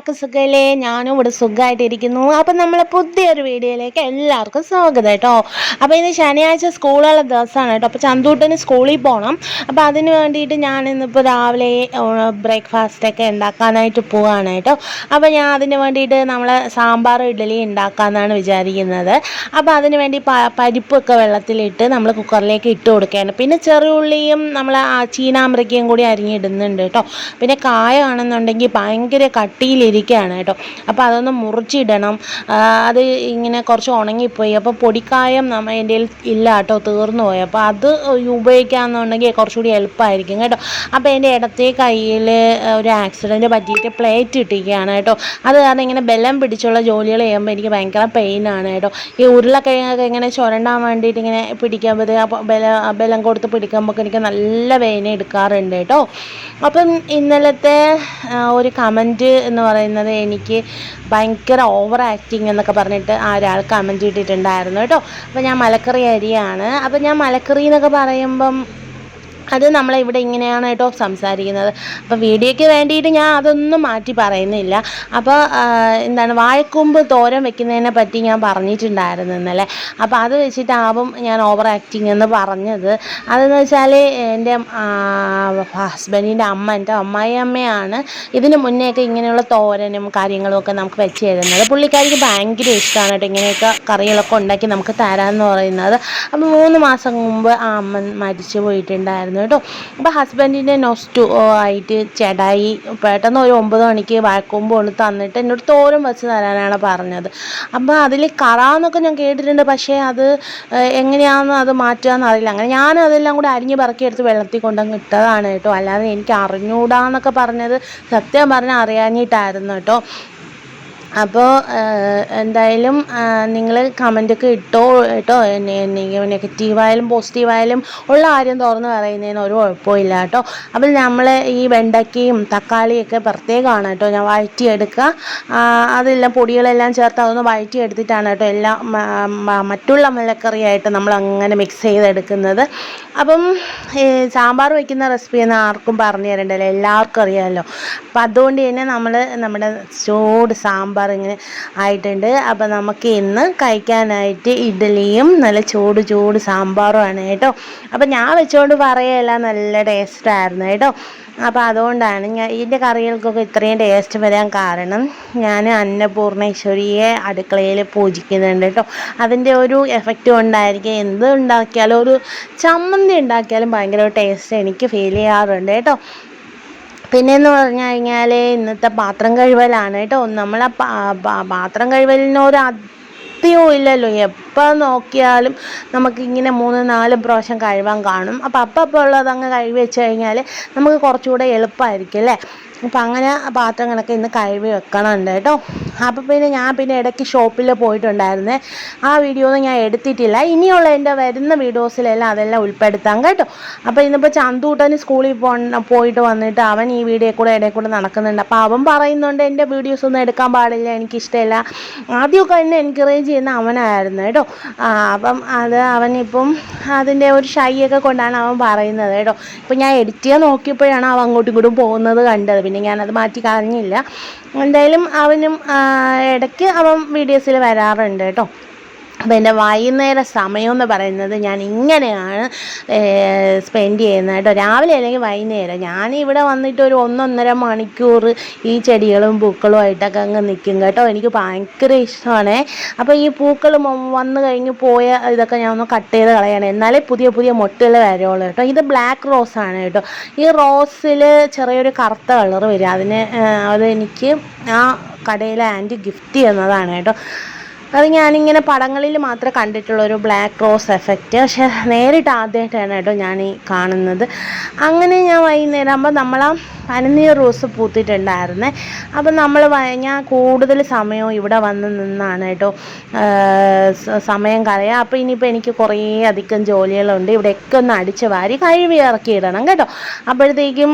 എല്ലാവർക്കും സുഖമല്ലേ ഞാനും ഇവിടെ സുഖമായിട്ടിരിക്കുന്നു അപ്പം നമ്മൾ പുതിയൊരു വീഡിയോയിലേക്ക് എല്ലാവർക്കും സ്വാഗതം കേട്ടോ. അപ്പോൾ ഇന്ന് ശനിയാഴ്ച സ്കൂളുള്ള ദിവസമാണ് കേട്ടോ. അപ്പോൾ ചന്തൂട്ടന് സ്കൂളിൽ പോകണം അപ്പോൾ അതിന് വേണ്ടിയിട്ട് ഞാൻ ഇന്നിപ്പോൾ രാവിലെ ബ്രേക്ക്ഫാസ്റ്റൊക്കെ ഉണ്ടാക്കാനായിട്ട് പോവുകയാണ് കേട്ടോ. അപ്പോൾ ഞാൻ അതിന് വേണ്ടിയിട്ട് നമ്മൾ സാമ്പാർ ഇഡ്ഡലി ഉണ്ടാക്കാമെന്നാണ് വിചാരിക്കുന്നത്. അപ്പോൾ അതിന് വേണ്ടി പരിപ്പൊക്കെ വെള്ളത്തിലിട്ട് നമ്മൾ കുക്കറിലേക്ക് ഇട്ട് കൊടുക്കുകയാണ്. പിന്നെ ചെറിയുള്ളിയും നമ്മൾ ചീനാമ്പ്രയ്ക്കയും കൂടി അരിഞ്ഞിടുന്നുണ്ട് കേട്ടോ. പിന്നെ കായ ആണെന്നുണ്ടെങ്കിൽ ഭയങ്കര കട്ടിയിലിരിക്കുകയാണ് കേട്ടോ. അപ്പോൾ അതൊന്ന് മുറിച്ചിടണം. അത് ഇങ്ങനെ കുറച്ച് ഉണങ്ങിപ്പോയി. അപ്പോൾ പൊടിക്കായം നമ്മൾ എന്റെ ഇല്ല കേട്ടോ തീർന്നു പോയി. അപ്പോൾ അത് ഉപയോഗിക്കാമെന്നുണ്ടെങ്കിൽ കുറച്ചുകൂടി എളുപ്പമായിരിക്കും കേട്ടോ. അപ്പോൾ എന്റെ ഇടത്തെ കയ്യിൽ ഒരു ആക്സിഡന്റ് പറ്റിയിട്ട് പ്ലേറ്റ് ഇട്ടിരിക്കുകയാണ് കേട്ടോ. അത് കാരണം ഇങ്ങനെ ബലം പിടിച്ചുള്ള ജോലികൾ ചെയ്യുമ്പോൾ എനിക്ക് ഭയങ്കര പെയിനാണ് കേട്ടോ. ഈ ഉരുളക്കിഴങ്ങൊക്കെ ഇങ്ങനെ ചുരണ്ടാൻ വേണ്ടിയിട്ട് ഇങ്ങനെ പിടിക്കുമ്പോൾ അപ്പോൾ ബല ബലം കൊടുത്ത് പിടിക്കുമ്പോൾ എനിക്ക് നല്ല വേദന എടുക്കാറുണ്ട് കേട്ടോ. അപ്പം ഇന്നലത്തെ ഒരു കമന്റ് എന്ന് പറയുന്നത് എനിക്ക് ഭയങ്കര ഓവർ ആക്ടിങ് എന്നൊക്കെ പറഞ്ഞിട്ട് ആ ഒരാൾ കമന്റ് ഇട്ടിട്ടുണ്ടായിരുന്നു കേട്ടോ. അപ്പോൾ ഞാൻ മലക്കറി അരിയാണ്. അപ്പോൾ ഞാൻ മലക്കറി എന്നൊക്കെ പറയുമ്പം അത് നമ്മളിവിടെ ഇങ്ങനെയാണ് കേട്ടോ സംസാരിക്കുന്നത്. അപ്പോൾ വീഡിയോയ്ക്ക് വേണ്ടിയിട്ട് ഞാൻ അതൊന്നും മാറ്റി പറയുന്നില്ല. അപ്പോൾ എന്താണ് വാഴക്കൊമ്പ് തോരൻ വെക്കുന്നതിനെ പറ്റി ഞാൻ പറഞ്ഞിട്ടുണ്ടായിരുന്നു ഇന്നലെ. അപ്പോൾ അത് വെച്ചിട്ടാവും ഞാൻ ഓവർ ആക്ടിങ് എന്ന് പറഞ്ഞത്. അതെന്ന് വെച്ചാൽ എന്റെ ഹസ്ബൻഡിന്റെ അമ്മ എന്റെ അമ്മായി അമ്മയാണ് ഇതിന് മുന്നേയൊക്കെ ഇങ്ങനെയുള്ള തോരനും കാര്യങ്ങളും ഒക്കെ നമുക്ക് വെച്ച് തരുന്നത്. പുള്ളിക്കാരിക്ക് ഭയങ്കര ഇഷ്ടമാണ് കേട്ടോ ഇങ്ങനെയൊക്കെ കറികളൊക്കെ ഉണ്ടാക്കി നമുക്ക് തരാമെന്ന് പറയുന്നത്. അപ്പോൾ മൂന്ന് മാസം മുമ്പ് ആ അമ്മ മരിച്ചു പോയിട്ടുണ്ടായിരുന്നു. കേട്ടോ. അപ്പോൾ ഹസ്ബൻഡിന്റെ നൊസ്റ്റു ആയിട്ട് ചേടായി. പെട്ടെന്ന് ഒരു ഒമ്പത് മണിക്ക് വഴക്കുമ്പോൾ ഒന്ന് തന്നിട്ട് എന്നോട് തോരൻ വെച്ച് തരാനാണ് പറഞ്ഞത്. അപ്പോൾ അതിൽ കറാന്നൊക്കെ ഞാൻ കേട്ടിട്ടുണ്ട്. പക്ഷേ അത് എങ്ങനെയാണെന്ന് അത് മാറ്റുകയെന്ന് അറിയില്ല. അങ്ങനെ ഞാൻ അതെല്ലാം കൂടി അരിഞ്ഞ് പറക്കി എടുത്ത് വെള്ളത്തിൽ കൊണ്ടങ്ങ് ഇട്ടതാണ് കേട്ടോ. അല്ലാതെ എനിക്ക് അറിഞ്ഞൂടാന്നൊക്കെ പറഞ്ഞത് സത്യം പറഞ്ഞാൽ അറിയാഞ്ഞിട്ടായിരുന്നു കേട്ടോ. അപ്പോൾ എന്തായാലും നിങ്ങൾ കമന്റൊക്കെ ഇട്ടോ കേട്ടോ? നെഗറ്റീവായാലും പോസിറ്റീവായാലും ഉള്ള കാര്യം തുറന്ന് പറയുന്നതിന് ഒരു കുഴപ്പമില്ല കേട്ടോ? അപ്പോൾ നമ്മൾ ഈ വെണ്ടയ്ക്കയും തക്കാളിയൊക്കെ പ്രത്യേകമാണ് കേട്ടോ? ഞാൻ വഴറ്റിയെടുക്കുക. അതെല്ലാം പൊടികളെല്ലാം ചേർത്ത് അതൊന്ന് വഴറ്റിയെടുത്തിട്ടാണ് കേട്ടോ? എല്ലാം മറ്റുള്ള മലക്കറിയായിട്ട് നമ്മൾ അങ്ങനെ മിക്സ് ചെയ്തെടുക്കുന്നത്. അപ്പം സാമ്പാർ വയ്ക്കുന്ന റെസിപ്പി എന്ന് ആർക്കും പറഞ്ഞു തരണ്ടല്ലോ എല്ലാവർക്കും അറിയാമല്ലോ. അപ്പം അതുകൊണ്ട് തന്നെ നമ്മൾ നമ്മുടെ ചൂട് സാമ്പാർ ഇങ്ങനെ ആയിട്ടുണ്ട്. അപ്പം നമുക്ക് ഇന്ന് കഴിക്കാനായിട്ട് ഇഡ്ഡലിയും നല്ല ചൂട് ചൂട് സാമ്പാറുമാണ് കേട്ടോ. അപ്പം ഞാൻ വെച്ചുകൊണ്ട് പറയല്ല നല്ല ടേസ്റ്റായിരുന്നു കേട്ടോ. അപ്പോൾ അതുകൊണ്ടാണ് ഞാൻ ഇതിന്റെ കറികൾക്കൊക്കെ ഇത്രയും ടേസ്റ്റ് വരാൻ കാരണം ഞാൻ അന്നപൂർണേശ്വരിയെ അടുക്കളയിൽ പൂജിക്കുന്നുണ്ട് കേട്ടോ. അതിന്റെ ഒരു എഫക്റ്റ് കൊണ്ടായിരിക്കും എന്ത് ഉണ്ടാക്കിയാലും ഒരു ചമ്മന്തി ഉണ്ടാക്കിയാലും ഭയങ്കര ടേസ്റ്റ് എനിക്ക് ഫീൽ ചെയ്യാറുണ്ട് കേട്ടോ. പിന്നെയെന്ന് പറഞ്ഞു കഴിഞ്ഞാൽ ഇന്നത്തെ പാത്രം കഴുകലാണ് കേട്ടോ. നമ്മൾ ആ പാത്രം കഴുകലിനൊരു അത്യവും ഇല്ലല്ലോ. എപ്പോൾ നോക്കിയാലും നമുക്കിങ്ങനെ മൂന്ന് നാല് പ്രാവശ്യം കഴുകാൻ കാണും. അപ്പോൾ അപ്പം അപ്പോൾ ഉള്ളത് കഴുകി വെച്ച് കഴിഞ്ഞാൽ നമുക്ക് കുറച്ചുകൂടെ എളുപ്പമായിരിക്കും അല്ലേ? അപ്പം അങ്ങനെ പാത്രങ്ങളൊക്കെ ഇന്ന് കഴുകി വെക്കണമുണ്ട് കേട്ടോ. അപ്പോൾ പിന്നെ ഞാൻ പിന്നെ ഇടയ്ക്ക് ഷോപ്പിൽ പോയിട്ടുണ്ടായിരുന്നേ. ആ വീഡിയോ ഒന്നും ഞാൻ എടുത്തിട്ടില്ല. ഇനിയുള്ള എന്റെ വരുന്ന വീഡിയോസിലെല്ലാം അതെല്ലാം ഉൾപ്പെടുത്താം കേട്ടോ. അപ്പോൾ ഇന്നിപ്പോൾ ചന്തൂട്ടന് സ്കൂളിൽ പോ പോയിട്ട് വന്നിട്ട് അവൻ ഈ വീഡിയോ കൂടെ ഇടയിൽ കൂടെ നടക്കുന്നുണ്ട്. അപ്പോൾ അവൻ പറയുന്നുണ്ട് എന്റെ വീഡിയോസ് ഒന്നും എടുക്കാൻ പാടില്ല എനിക്കിഷ്ടമില്ല ആദ്യമൊക്കെ എന്നെ എൻകറേജ് ചെയ്യുന്ന അവനായിരുന്നു കേട്ടോ. അപ്പം അത് അവനിപ്പം അതിന്റെ ഒരു ഷൈയൊക്കെ കൊണ്ടാണ് അവൻ പറയുന്നത് കേട്ടോ. ഇപ്പം ഞാൻ എഡിറ്റ് ചെയ്യാൻ നോക്കിയപ്പോഴാണ് അവൻ അങ്ങോട്ടും ഇങ്ങോട്ടും പോകുന്നത് കണ്ടത്. പിന്നെ ഞാനത് മാറ്റി കളഞ്ഞില്ല. എന്തായാലും അവനും ഇടയ്ക്ക് അവൻ വീഡിയോസിൽ വരാറുണ്ട് കേട്ടോ. അപ്പോൾ എന്റെ വൈകുന്നേര സമയം എന്ന് പറയുന്നത് ഞാൻ ഇങ്ങനെയാണ് സ്പെൻഡ് ചെയ്യുന്നത് കേട്ടോ. രാവിലെ അല്ലെങ്കിൽ വൈകുന്നേരം ഞാൻ ഇവിടെ വന്നിട്ട് ഒരു ഒന്നൊന്നര മണിക്കൂർ ഈ ചെടികളും പൂക്കളും ആയിട്ടൊക്കെ അങ്ങ് നിൽക്കും കേട്ടോ. എനിക്ക് ഭയങ്കര ഇഷ്ടമാണ്. അപ്പോൾ ഈ പൂക്കൾ വന്നു കഴിഞ്ഞ് പോയ ഇതൊക്കെ ഞാൻ ഒന്ന് കട്ട് ചെയ്ത് കളയണം. എന്നാലേ പുതിയ പുതിയ മൊട്ടുകൾ വരുള്ളൂ കേട്ടോ. ഇത് ബ്ലാക്ക് റോസ് ആണ് കേട്ടോ. ഈ റോസിൽ ചെറിയൊരു കറുത്ത കളർ വരും. അതിന് അതെനിക്ക് ആ കടയിലെ ആന്റി ഗിഫ്റ്റ് ചെയ്യുന്നതാണ് കേട്ടോ. അത് ഞാനിങ്ങനെ പടങ്ങളിൽ മാത്രമേ കണ്ടിട്ടുള്ളൂ ഒരു ബ്ലാക്ക് റോസ് എഫക്റ്റ് പക്ഷെ നേരിട്ട് ആദ്യമായിട്ടാണ് കേട്ടോ ഞാൻ ഈ കാണുന്നത്. അങ്ങനെ ഞാൻ വൈകുന്നേരം ആകുമ്പോൾ നമ്മൾ ആ പനിനീർ റോസ് പൂത്തിട്ടുണ്ടായിരുന്നേ. അപ്പം നമ്മൾ ഞാൻ കൂടുതൽ സമയവും ഇവിടെ വന്ന് നിന്നാണ് കേട്ടോ. സമയം കളയുക അപ്പോൾ ഇനിയിപ്പോൾ എനിക്ക് കുറേ അധികം ജോലികളുണ്ട്. ഇവിടെയൊക്കെ ഒന്ന് അടിച്ച് വാരി കഴുകി ഇറക്കി ഇടണം കേട്ടോ. അപ്പോഴത്തേക്കും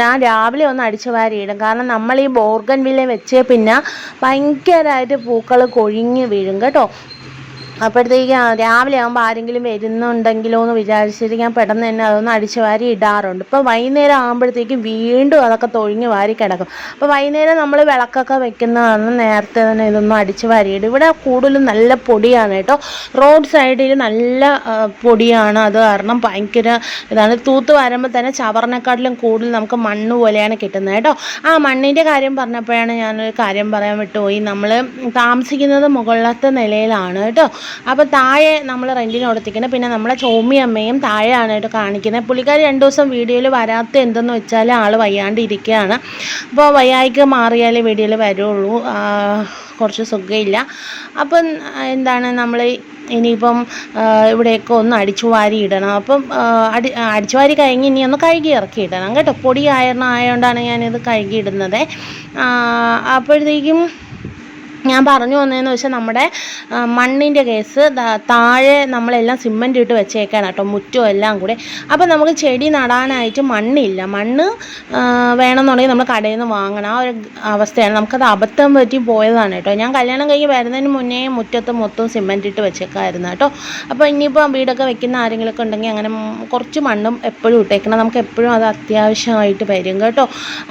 ഞാൻ രാവിലെ ഒന്ന് അടിച്ചു വാരിയിടും കാരണം നമ്മൾ ഈ ബോർഗൻ വില്ല വെച്ച് പിന്നെ ഭയങ്കരമായിട്ട് പൂക്കൾ കൊഴിഞ്ഞ് വീഴും കേട്ടോ. അപ്പോഴത്തേക്ക് രാവിലെ ആകുമ്പോൾ ആരെങ്കിലും വരുന്നുണ്ടെങ്കിലോ എന്ന് വിചാരിച്ചിട്ട് ഞാൻ പെട്ടെന്ന് തന്നെ അതൊന്ന് അടിച്ചു വാരി ഇടാറുണ്ട്. ഇപ്പോൾ വൈകുന്നേരം ആകുമ്പോഴത്തേക്ക് വീണ്ടും അതൊക്കെ തൊഴിഞ്ഞ് വാരി കിടക്കും. അപ്പോൾ വൈകുന്നേരം നമ്മൾ വിളക്കൊക്കെ വെക്കുന്ന കാരണം നേരത്തെ തന്നെ ഇതൊന്നും അടിച്ച് വാരിയിടും ഇവിടെ കൂടുതലും നല്ല പൊടിയാണ് കേട്ടോ. റോഡ് സൈഡിൽ നല്ല പൊടിയാണ്. അത് കാരണം ഭയങ്കര ഇതാണ്. തൂത്ത് വരുമ്പോൾ തന്നെ ചവറിനെക്കാട്ടിലും കൂടുതൽ നമുക്ക് മണ്ണ് പോലെയാണ് കിട്ടുന്നത് കേട്ടോ. ആ മണ്ണിന്റെ കാര്യം പറഞ്ഞപ്പോഴാണ് ഞാനൊരു കാര്യം പറയാൻ വിട്ടുപോയി. നമ്മൾ താമസിക്കുന്നത് മുകളിലത്തെ നിലയിലാണ് കേട്ടോ. അപ്പോൾ താഴെ നമ്മൾ റെന്റിന് കൊടുത്തിരിക്കുന്നത് പിന്നെ നമ്മളെ ചോമി അമ്മയും താഴെയാണ് കേട്ടോ കാണിക്കുന്നത് പുള്ളിക്കാരി രണ്ട് ദിവസം വീഡിയോയിൽ വരാത്ത എന്തെന്ന് വെച്ചാൽ ആൾ വയ്യാണ്ട് ഇരിക്കുകയാണ് അപ്പോൾ വയ്യായിക്ക് മാറിയാലേ വീഡിയോയിൽ വരുള്ളൂ. കുറച്ച് സുഖമില്ല അപ്പം എന്താണ് നമ്മൾ ഇനിയിപ്പം ഇവിടെയൊക്കെ ഒന്ന് അടിച്ചു വാരി ഇടണം. അപ്പം അടി അടിച്ചു വാരി കഴിഞ്ഞ് ഇനി ഒന്ന് കഴുകി ഇറക്കി ഇടണം. കേട്ടോ? പൊടി ആയതുകൊണ്ടാണ് ഞാനിത് കഴുകി ഇടുന്നത്. അപ്പോഴത്തേക്കും ഞാൻ പറഞ്ഞു വന്നതെന്ന് വെച്ചാൽ നമ്മുടെ മണ്ണിന്റെ കേസ് താഴെ നമ്മളെല്ലാം സിമ്മന്റ് ഇട്ട് വെച്ചേക്കാണ് കേട്ടോ മുറ്റവും എല്ലാം കൂടെ. അപ്പോൾ നമുക്ക് ചെടി നടാനായിട്ട് മണ്ണില്ല. മണ്ണ് വേണമെന്നുണ്ടെങ്കിൽ നമ്മൾ കടയിൽ നിന്ന് വാങ്ങണം. ആ ഒരു അവസ്ഥയാണ്. നമുക്കത് അബദ്ധം പറ്റി പോയതാണ് കേട്ടോ. ഞാൻ കല്യാണം കഴിഞ്ഞ് വരുന്നതിന് മുന്നേ മുറ്റത്ത് മൊത്തം സിമ്മന്റ് ഇട്ട് വെച്ചേക്കായിരുന്നു കേട്ടോ. അപ്പോൾ ഇനിയിപ്പോൾ വീടൊക്കെ വെക്കുന്ന ആരെങ്കിലുമൊക്കെ ഉണ്ടെങ്കിൽ അങ്ങനെ കുറച്ച് മണ്ണും എപ്പോഴും ഇട്ടേക്കണം. നമുക്ക് എപ്പോഴും അത് അത്യാവശ്യമായിട്ട് വരും കേട്ടോ.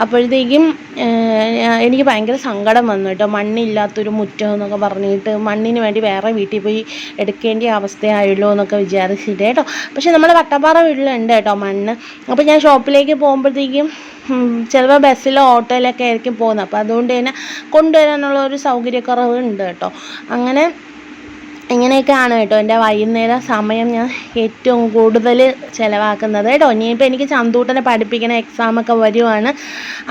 അപ്പോഴത്തേക്കും എനിക്ക് ഭയങ്കര സങ്കടം വന്നു കേട്ടോ. മണ്ണില്ലാത്തൊരു മുറ്റം എന്നൊക്കെ പറഞ്ഞിട്ട് മണ്ണിന് വേണ്ടി വേറെ വീട്ടിൽ പോയി എടുക്കേണ്ട അവസ്ഥയായല്ലോ എന്നൊക്കെ വിചാരിച്ചിട്ട് കേട്ടോ. പക്ഷെ നമ്മുടെ വട്ടപ്പാറ വീട്ടിലുണ്ട് കേട്ടോ മണ്ണ്. അപ്പോൾ ഞാൻ ഷോപ്പിലേക്ക് പോകുമ്പോഴത്തേക്കും ചിലപ്പോൾ ബസ്സിലോ ഓട്ടോയിലൊക്കെ ആയിരിക്കും പോകുന്നത്. അപ്പോൾ അതുകൊണ്ട് തന്നെ കൊണ്ടുവരാനുള്ള ഒരു സൗകര്യക്കുറവ് ഉണ്ട് കേട്ടോ. അങ്ങനെ ഇങ്ങനെയൊക്കെയാണ് കേട്ടോ. എന്റെ വൈകുന്നേര സമയം ഞാൻ ഏറ്റവും കൂടുതൽ ചിലവാക്കുന്നത് കേട്ടോ. ഇനിയിപ്പോൾ എനിക്ക് ചന്തൂട്ടനെ പഠിപ്പിക്കണ എക്സാമൊക്കെ വരുവാണ്.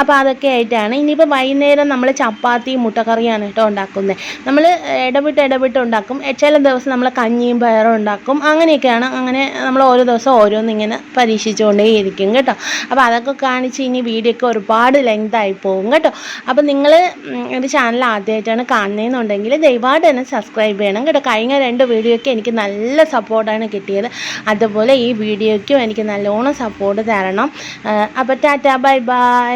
അപ്പോൾ അതൊക്കെ ആയിട്ടാണ്. ഇനിയിപ്പോൾ വൈകുന്നേരം നമ്മൾ ചപ്പാത്തി മുട്ടക്കറിയാണ് കേട്ടോ ഉണ്ടാക്കുന്നത് നമ്മൾ ഇടവിട്ട് ഇടവിട്ട് ഉണ്ടാക്കും. ചില ദിവസം നമ്മൾ കഞ്ഞിയും പയറും ഉണ്ടാക്കും. അങ്ങനെയൊക്കെയാണ്. അങ്ങനെ നമ്മൾ ഓരോ ദിവസം ഓരോന്നിങ്ങനെ പരീക്ഷിച്ചുകൊണ്ടേ ഇരിക്കും കേട്ടോ. അപ്പോൾ അതൊക്കെ കാണിച്ച് ഇനി വീഡിയോ ഒക്കെ ഒരുപാട് ലെങ്ത് ആയി പോകും കേട്ടോ. അപ്പോൾ നിങ്ങൾ എന്റെ ചാനൽ ആദ്യമായിട്ടാണ് കാണുന്നതെന്നുണ്ടെങ്കിൽ ദയവായിട്ട് തന്നെ സബ്സ്ക്രൈബ് ചെയ്യണം കേട്ടോ. കഴിഞ്ഞ രണ്ട് വീഡിയോയ്ക്ക് എനിക്ക് നല്ല സപ്പോർട്ടാണ് കിട്ടിയത്. അതുപോലെ ഈ വീഡിയോയ്ക്കും എനിക്ക് നല്ലോണം സപ്പോർട്ട് തരണം. അപ്പോൾ ടാറ്റ ബൈ ബൈ.